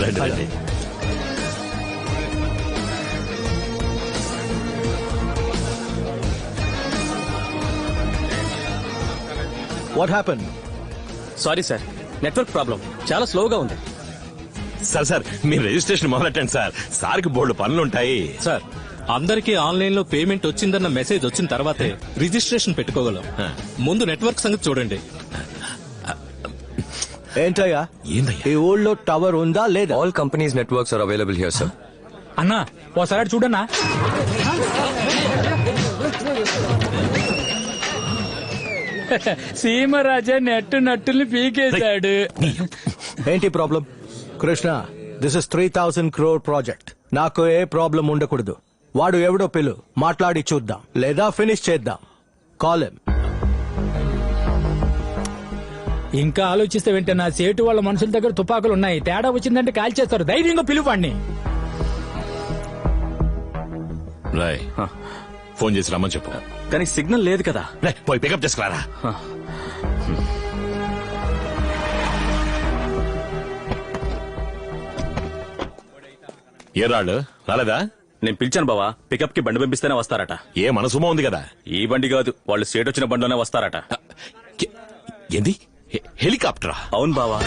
రండి what happen sorry sir network problem చాలా స్లోగా ఉంది. సార్ సార్ మీరు రిజిస్ట్రేషన్ మొదలెట్టండి సార్. సార్కి బోర్డు పనులుంటాయి. సార్ అందరికీ ఆన్లైన్లో పేమెంట్ వచ్చిందన్న మెసేజ్ వచ్చిన తర్వాతే రిజిస్ట్రేషన్ పెట్టుకోగలం. ముందు నెట్వర్క్ సంగతి చూడండి. ఏంటయ్యా? ఏందయ్యా? ఈ ఊళ్ళో టవర్ ఉందా లేదా? All companies' networks are available here, sir. అన్నా ఓసారి చూడన్నా. సీమరాజా నెట్టు నట్టుల్ని పీకేశాడు. ఏంటి problem? Krishna this is three thousand crore project నాకు ఏ ప్రాబ్లం ఉండకూడదు. వాడు ఎవడో పిలు. మాట్లాడి చూద్దాం. లేదా ఫినిష్ చేద్దాం. కాల్ ఇంకా ఆలోచిస్తే వెంటే నా సేటు వాళ్ళ మనుషుల దగ్గర తుపాకులు ఉన్నాయి. తేడా వచ్చిందంటే కాల్ చేస్తారు. ధైర్యంగా పిలువండి రాయ్ ఫోన్ చేసి రమ్మని చెప్పు. కానీ సిగ్నల్ లేదు కదా. పోయి పికప్ చేసుకురారా ఏ రాళ్ళు రాలేదా? నేను పిలిచాను బావా. పికప్కి బండి పంపిస్తేనే వస్తారట. ఏ మనసుమో ఉంది కదా. ఈ బండి కాదు వాళ్ళు స్టేట్ వచ్చిన బండిలోనే వస్తారట. ఏంది? హెలికాప్టరా అవును బావా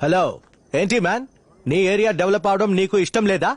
హలో ఏంటి మ్యాన్? నీ ఏరియా డెవలప్ అవడం నీకు ఇష్టం లేదా?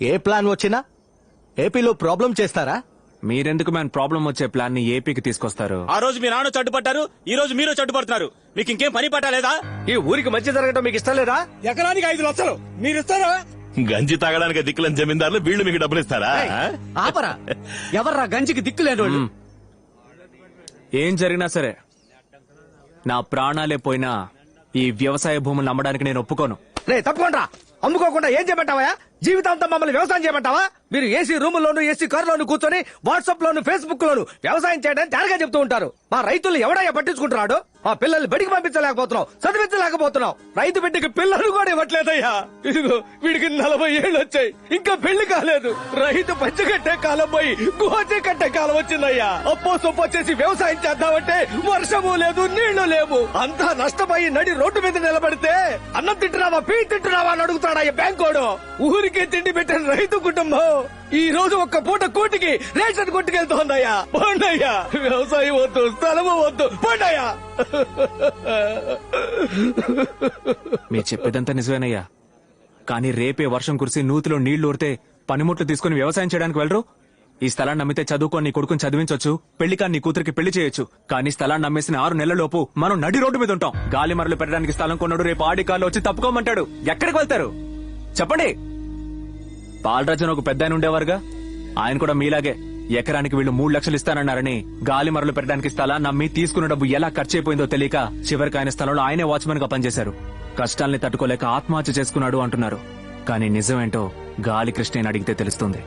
ఏ ప్లాన్ వచ్చినా? ఏపీలో ప్రాబ్లం చేస్తారా? మీరెందుకు మ్యాన్ ప్రాబ్లం వచ్చే ప్లాన్ని ఏపీకి తీసుకొస్తారు? ఆ రోజు మీ నాన్న చట్టుపట్టారు ఈ రోజు మీరు చట్టుపడుతున్నారు. మీకు ఇంకేం పని పట్టలేదా? ఈ ఊరికి మంచి జరగడం మీకు ఇష్టం లేదా? ఎకరానికి ఐదు లక్షలు. మీరు ఇస్తారా? గంజి తాగడానికి దిక్కులని జమీందారులు వీళ్ళు మీకు డబ్బులు ఇస్తారా? ఆపరా. ఎవర్రా గంజికి దిక్కులేనోళ్ళు ఏం జరిగినా సరే నా ప్రాణాలే పోయినా ఈ వ్యవసాయ భూములు అమ్మడానికి నేను ఒప్పుకోను. రే తప్పకుండా. అమ్ముకోకుండా ఏం చేయమంటావా జీవితాంతం మమ్మల్ని వ్యవసాయం చేయమంటావా? మీరు ఏసీ రూముల్లోను ఏసీ కారులోను కూర్చొని వాట్సాప్ లోను ఫేస్బుక్ లోను వ్యవసాయం చేయడానికి తేరగా చెప్తూ ఉంటారు. మా రైతులు ఎవడయ్యా పట్టించుకుంటున్నాడు? మా పిల్లల్ని బడికి పంపించలేకపోతున్నాం చదివించలేకపోతున్నాం రైతు బిడ్డకి పిల్లలు కూడా ఇవ్వట్లేదయ్యా. ఇదిగో వీడికి నలభై ఏళ్ళు వచ్చాయి. ఇంకా పెళ్ళి కాలేదు. రైతు పంచగట్టే కాలం పోయి గోచి కట్టే కాలం వచ్చిందయ్యా. అప్పో సొప్పో చేసి వ్యవసాయం చేద్దామంటే వర్షము లేదు నీళ్ళు లేవు. అంతా నష్టపోయి నడి రోడ్డు మీద నిలబడితే అన్నం తింటున్నావా పీ తింటున్నావా అని అడుగుతాడా ఈ బ్యాంకోడు. ఊరికే తిండి పెట్టిన రైతు కుటుంబం. ఈ రోజు ఒక్క పూట కూటికి రేషన్ కొట్టుకెళ్తోందయ్యా. పండయ్యా. వ్యవసాయం వద్దు స్థలము వద్దు పండయ్యా. మీరు చెప్పేదంతా నిజమేనయ్యా. కానీ రేపే వర్షం కురిసి నూతిలో నీళ్ళు ఊరితే పనిముట్లు తీసుకుని వ్యవసాయం చేయడానికి వెళ్ళరు? ఈ స్థలాన్ని నమ్మితే చదువుకొని నీ కొడుకుని చదివించొచ్చు పెళ్ళి నీ కూతురికి పెళ్ళి చేయొచ్చు. కానీ స్థలాన్ని నమ్మేసిన ఆరు నెలలలోపు మనం నడి రోడ్డు మీద ఉంటాం. గాలి మరలు పెట్టడానికి స్థలం కొన్నాడు రేపు ఆడి కాళ్ళు వచ్చి తప్పుకోమంటాడు. ఎక్కడికి వెళ్తారు? చెప్పండి. బాలరాజన్ ఒక పెద్ద ఆయన ఉండేవారుగా? ఆయన కూడా మీలాగే. ఎకరానికి వీళ్ళు మూడు లక్షలు ఇస్తానన్నారని గాలి మరలు పెట్టడానికి స్థలాన్ని నమ్మి తీసుకున్న డబ్బు ఎలా ఖర్చు అయిపోయిందో తెలియక చివరికి ఆయన స్థలంలో ఆయనే వాచ్మెన్గా పనిచేశారు. కష్టాల్ని తట్టుకోలేక ఆత్మహత్య చేసుకున్నాడు అంటున్నారు. కానీ నిజమేంటో గాలి కృష్ణని అడిగితే తెలుస్తుంది.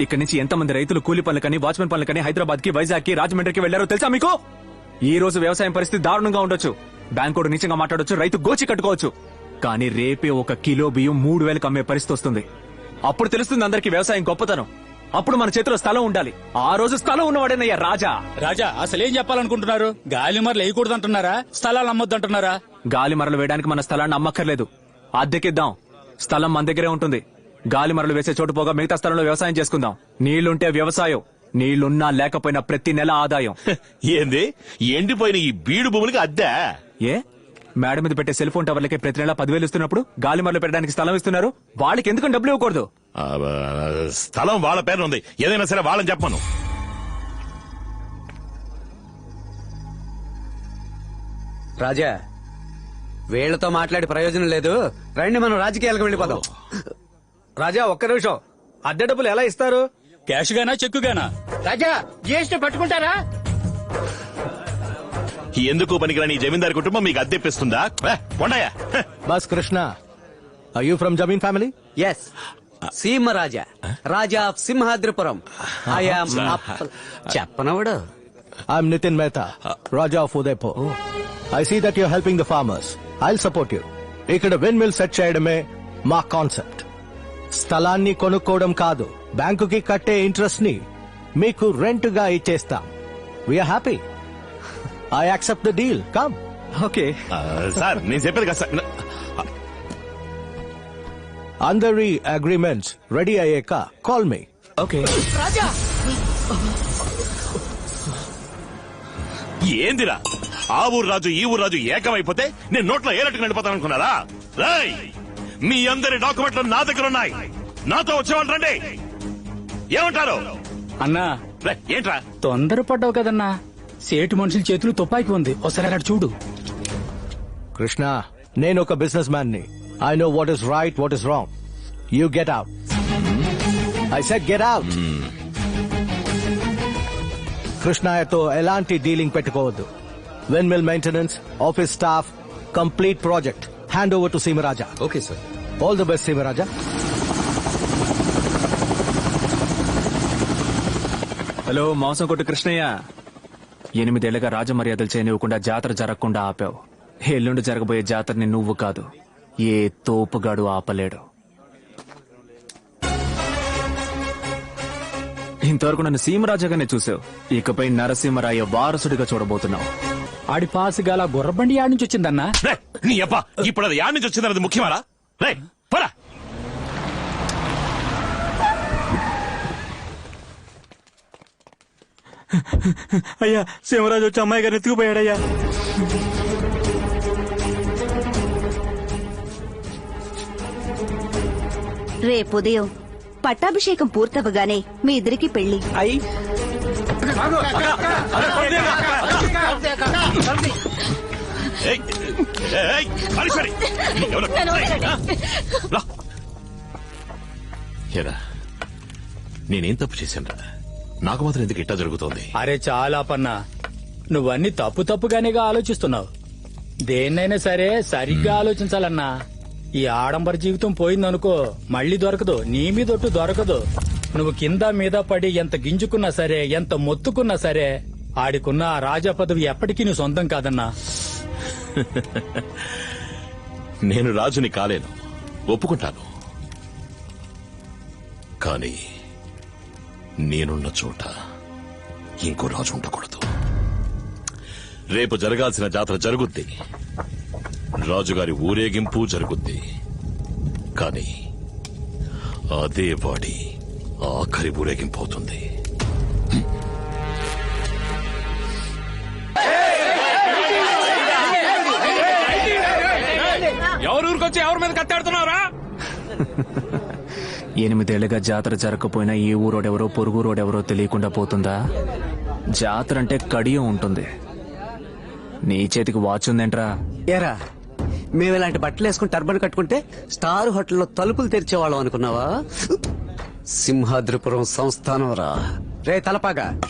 ఇక్కడి నుంచి ఎంతమంది రైతులు కూలి పనులకని వాచ్మెన్ పనులకని హైదరాబాద్కి వైజాగ్కి రాజమండ్రికి వెళ్ళారో తెలుసా మీకు? ఈ రోజు వ్యవసాయం పరిస్థితి దారుణంగా ఉండొచ్చు. బ్యాంకోడు నీచంగా మాట్లాడొచ్చు రైతు గోచి కట్టుకోవచ్చు. కానీ రేపే ఒక కిలో బియ్యం మూడు వేలకు అమ్మే పరిస్థితి వస్తుంది. అప్పుడు తెలుస్తుంది అందరికి వ్యవసాయం గొప్పతనం. అప్పుడు మన చేతిలో స్థలం ఉండాలి. ఆ రోజు స్థలం ఉన్నవాడేనయ్యా రాజా. రాజా అసలు ఏం చెప్పాలనుకుంటున్నారు? గాలి మరలు వేయకూడదు అంటున్నారా స్థలాలు అమ్మొద్దు అంటున్నారా గాలి మరలు వేయడానికి మన స్థలాన్ని అమ్మక్కర్లేదు. అద్దెకిద్దాం. స్థలం మన దగ్గరే ఉంటుంది. గాలి మరలు వేసే చోటు పోగా మిగతా స్థలంలో వ్యవసాయం చేసుకుందాం. నీళ్ళుంటే వ్యవసాయం. నీళ్ళున్నా లేకపోయినా ప్రతి నెల ఆదాయం. ఏంది? ఎండిపోయిన ఈ బీడు భూములకి అద్దె? ఏ? మేడ మీద పెట్టే సెల్ ఫోన్ టవర్లకే ప్రతి నెల పదివేలు ఇస్తున్నప్పుడు గాలి మరలు పెట్టడానికి స్థలం ఇస్తున్నారు. వాళ్ళకి ఎందుకు డబ్బులు ఇవ్వకూడదు? ఆ, స్థలం వాళ్ళ పేరు ఉంది. ఏదైనా సరే వాళ్ళని చెప్పను రాజా వీళ్ళతో మాట్లాడి ప్రయోజనం లేదు. రండి మనం రాజకీయాలకు వెళ్ళిపోదాం. రాజా ఒక్క నిమిషం. అద్దె డబ్బులు ఎలా ఇస్తారు? క్యాష్ గానా చెక్కు గానా రాజా జిఎస్టీ పట్టుకుంటారా? ఎందుకు పనికిరాని ఈ జమీందారు కుటుంబం మీకు అద్దెప్పిస్తుందా? హ, bus Krishna I you from zameen family yes Seemaraja Raja of Simhadripuram. చెప్పనవడు. I'm Nitin Mehta, Raja of Udaipur. I see that you're helping the farmers. I'll support you. ఇక్కడ విన్ మిల్ సెట్ చేయడమే మా concept స్థలాన్ని కొనుక్కోవడం కాదు బ్యాంకుకి కట్టే ఇంట్రెస్ట్ని మీకు రెంట్గా ఇచ్చేస్తాం. We are happy I accept the deal come okay. Sir నేను చెప్పేది కదా సార్ అందరి అగ్రిమెంట్స్ రెడీ అయ్యాక కాల్ మీ ఓకే. ఏందిరా? ఆ ఊరు రాజు ఈ ఊరు రాజు ఏకమైపోతే నేను నోట్లో ఏలట్టుకు నడిపోతాను అనుకున్నారా రేయ్! మీ అందరి డాక్యుమెంట్లు నా దగ్గర ఉన్నాయి నాతో వచ్చేవాళ్ళు రండి. ఏమంటారు? అన్నా. రేయ్, ఏంట్రా? తొందరపడ్డావు కదన్నా. సేటు మనుషుల చేతులు తుపాకి ఉంది. ఒకసారి అక్కడ చూడు. కృష్ణ నేను ఒక business మ్యాన్ని I know what is right what is wrong you get out I said get out కృష్ణయ్యతో ఎలాంటి డీలింగ్ పెట్టుకోవద్దు. Windmill maintenance office staff complete project hand over to Seemaraja Okay, sir. All the best Seemaraja hello మాంసం కొట్టు కృష్ణయ్య ఎనిమిదేళ్ళుగా రాజమర్యాదలు చేయనివ్వకుండా జాతర జరగకుండా ఆపావు. ఎల్లుండి జరగబోయే జాతరని నువ్వు కాదు ఏ తోపుగాడు ఆపలేడు. ఇంతవరకు నన్ను సీమరాజాగానే చూసావు. ఇకపై నరసింహరాయ వారసుడిగా చూడబోతున్నావు. ఆడి పాస్ గల గుర్రబండి ఆడి నుంచి వచ్చిందన్నా. నీ అబ్బా ఇప్పుడు అది యాడ్ నుంచి వచ్చిందన్నది ముఖ్యమారా రే పరా అయ్యా సీమరాజు వచ్చి అమ్మాయి గారిని ఎత్తుకుపోయాడయ్యా. రేపు ఉదయం పట్టాభిషేకం పూర్తవగానే మీ ఇద్దరికి పెళ్ళి? రా. ఏరా నేనేం తప్పు చేశాను నాకు మాత్రం ఎందుకు ఇట్టా జరుగుతోంది? అరే చాలా పన్నా. నువ్వన్నీ తప్పు తప్పుగానేగా ఆలోచిస్తున్నావు. దేన్నైనా సరే సరిగ్గా ఆలోచించాలన్నా. ఈ ఆడంబర జీవితం పోయిందనుకో మళ్ళీ దొరకదు. నీ మీదొట్టు దొరకదు. నువ్వు కింద మీద పడి ఎంత గింజుకున్నా సరే ఎంత మొత్తుకున్నా సరే ఆడికున్న ఆ రాజా పదవి ఎప్పటికీ నీ సొంతం కాదన్నా. నేను రాజుని కాలేను. ఒప్పుకుంటాను. కానీ నేనున్న చోట ఇంకో రాజు ఉండకూడదు. రేపు జరగాల్సిన జాతర జరుగుద్ది. రాజుగారి ఊరేగింపు జరుగుద్ది. కానీ అదే వాడి ఆఖరి ఊరేగింపు అవుతుంది. ఎనిమిదేళ్ళుగా జాతర జరగకపోయినా ఈ ఊరోడెవరో పొరుగురోడెవరో తెలియకుండా పోతుందా? జాతర అంటే కడియం ఉంటుంది. నీ చేతికి వాచ్ ఉందేంట్రా ఏరా మేము ఇలాంటి బట్టలు వేసుకుని టర్బన్ కట్టుకుంటే స్టార్ హోటల్లో తలుపులు తెరిచేవాళ్ళం అనుకున్నావా? సింహాద్రిపురం సంస్థానం రా. రే తలపాగా.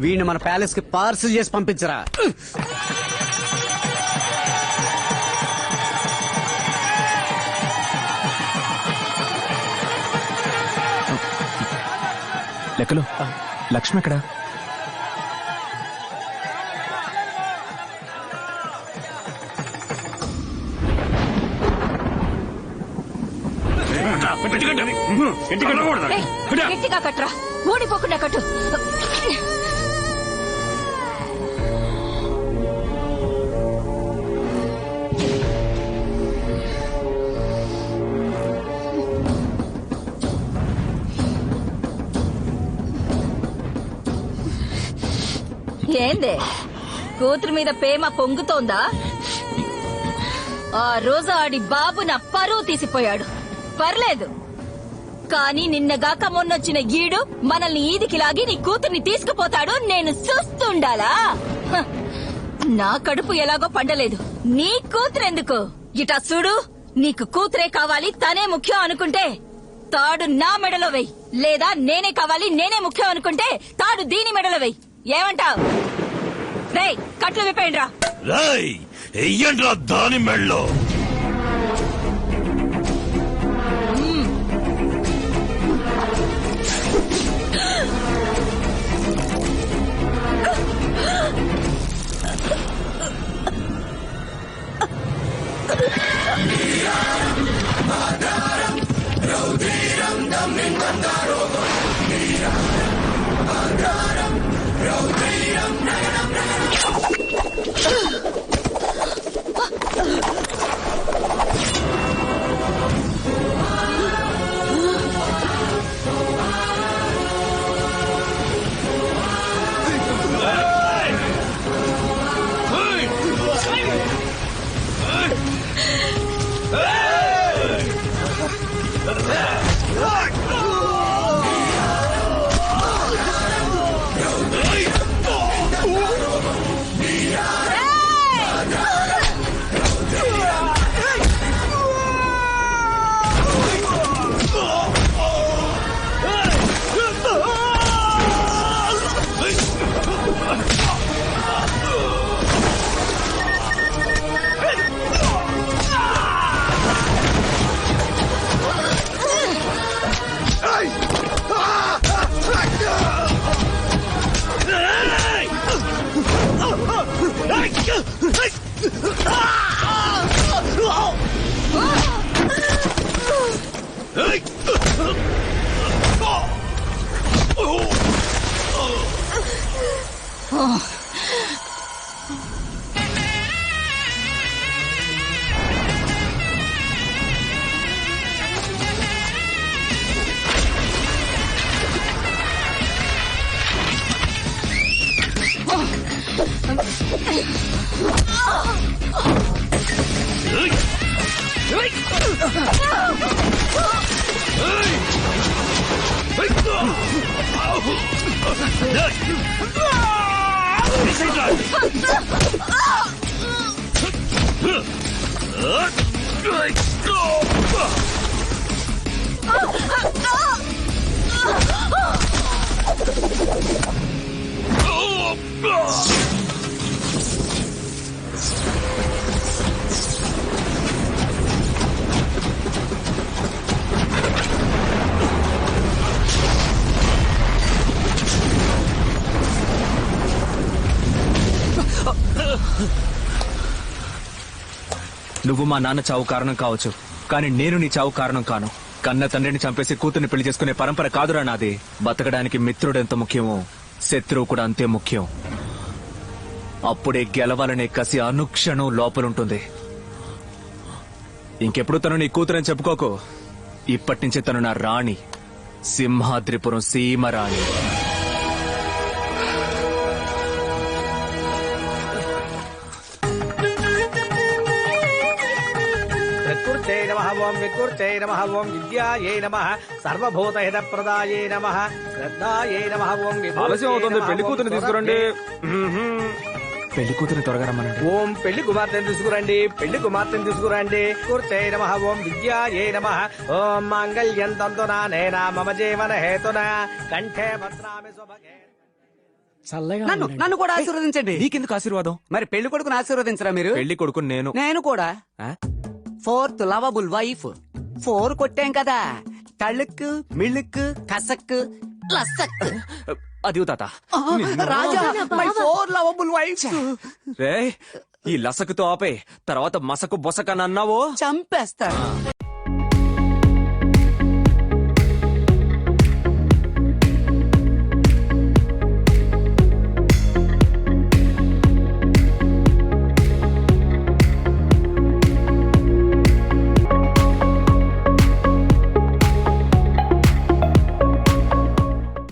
వీడిని మన ప్యాలెస్కి పార్సిల్ చేసి పంపించరా. లెక్కలు? లక్ష్మి ఎక్కడా? గట్టిగా కట్రా. ఊడిపోకుండా కట్టు. ఏందే? కూతురు మీద ప్రేమ పొంగుతోందా? ఆ రోజు ఆడి బాబు నా పరువు తీసిపోయాడు. పర్లేదు. కానీ నిన్నగాక మొన్నొచ్చిన ఈడు మనల్ని ఈదికి లాగి నీ కూతుర్ని తీసుకుపోతాడు నేను చూస్తుండాలా? నా కడుపు ఎలాగో పండలేదు. నీ కూతురెందుకు? ఇటా చూడు నీకు కూతురే కావాలి తనే ముఖ్యం అనుకుంటే తాడు నా మెడలో వెయ్యి లేదా నేనే కావాలి నేనే ముఖ్యం అనుకుంటే తాడు దీని మెడలో వెయ్యి ఏమంటావు? రేయ్ కట్లు విప్పేయండి రా రాయ్ ఎయ్యండ్రా దాని మెళ్ళో. నువ్వు మా నాన్న చావు కారణం కావచ్చు. కానీ నేను నీ చావు కారణం కాను. కన్న తండ్రిని చంపేసి కూతుర్ని పెళ్ళి చేసుకునే పరంపర కాదురా నాది. బతకడానికి మిత్రుడు ఎంత ముఖ్యమో శత్రువు కూడా అంతే ముఖ్యం. అప్పుడే గెలవాలనే కసి అనుక్షణం లోపలుంటుంది. ఇంకెప్పుడు తను నీ కూతురని చెప్పుకోకు. ఇప్పటి నుంచే తను నా రాణి. సింహాద్రిపురం సీమరాణి. ఓం వికృతే నమ ఓం విద్యాయే నమ సర్వభూతహిత ప్రదాయే నమ శ్రద్ధాయే నమ ఓం ఆలస్యం అవుతుంది పెళ్ళి కూతురు తీసుకురండి. పెళ్ళి కూతురు త్వరగా రమ్మనండి ఓం పెళ్ళి కుమార్తెను తీసుకురండి పెళ్ళి కుమార్తెను తీసుకురండి. కుర్తే నమ ఓం విద్యాయే నమ ఓం మాంగళ్యం తంతునా మమ జీవన హేతున కంఠే భద్రామి శుభగే చల్లగా నన్ను ఉండండి. నన్ను కూడా ఆశీర్వదించండి. నీకెందుకు ఆశీర్వాదం? మరి పెళ్ళి కొడుకుని ఆశీర్వదించరా మీరు? పెళ్ళి కొడుకు నేను. నేను కూడా. ఆ? ఫోర్త్ లవబుల్ వైఫ్ ఫోర్ కొట్టాం కదా. తళుక్కు మిళుక్కు కసక్కు లసక్ అది తాత. Raja my for lovable wife రే ఈ లసకుతో ఆపే తర్వాత మసకు బొసకని అన్నావో చంపేస్తాడు